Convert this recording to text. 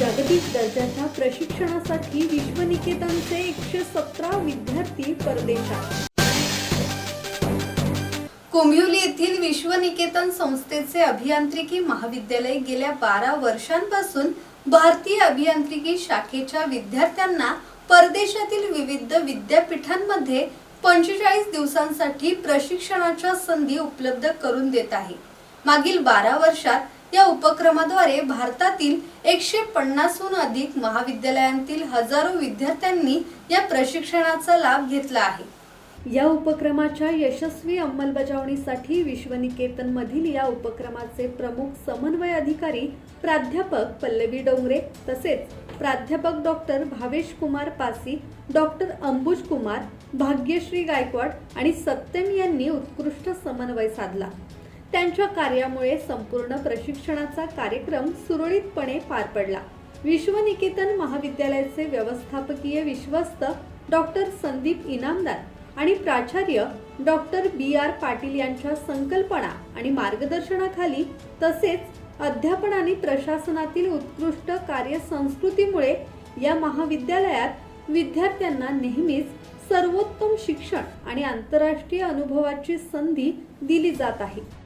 जागतिक दर्जाच्या प्रशिक्षणासाठी विश्वनिकेतनचे एकशे सतरा विद्यार्थी परदेशात. कोंभिवली येथील विश्वनिकेतन संस्थेचे अभियांत्रिकी महाविद्यालय गेल्या बारा वर्षांपासून भारतीय अभियांत्रिकी शाखेच्या विद्यार्थ्यांना परदेशातील विविध विद्यापीठांमध्ये पंचेचाळीस दिवसांसाठी प्रशिक्षणाच्या संधी उपलब्ध करून देत आहे. मागील बारा वर्षात या उपक्रमाद्वारे भारतातील एकशे पन्नासहून अधिक महाविद्यालयांतील हजारो विद्यार्थ्यांनी या प्रशिक्षणाचा लाभ घेतला आहे. या उपक्रमाच्या यशस्वी अंमलबजावणीसाठी विश्वनिकेतन मधील या उपक्रमाचे प्रमुख समन्वय अधिकारी प्राध्यापक पल्लवी डोंगरे तसेच प्राध्यापक डॉक्टर भावेश कुमार पासी डॉक्टर अंबुज कुमार भाग्यश्री गायकवाड आणि सत्यम यांनी उत्कृष्ट समन्वय साधला. त्यांच्या कार्यामुळे संपूर्ण प्रशिक्षणाचा कार्यक्रम सुरळीतपणे पार पडला. विश्वनिकेतन महाविद्यालयाचे व्यवस्थापकीय विश्वस्त डॉक्टर संदीप इनामदार आणि प्राचार्य डॉक्टर बी. आर. पाटील यांच्या संकल्पना आणि मार्गदर्शनाखाली तसेच अध्यापन आणि प्रशासनातील उत्कृष्ट कार्यसंस्कृतीमुळे या महाविद्यालयात विद्यार्थ्यांना नेहमीच सर्वोत्तम शिक्षण आणि आंतरराष्ट्रीय अनुभवाची संधी दिली जात आहे.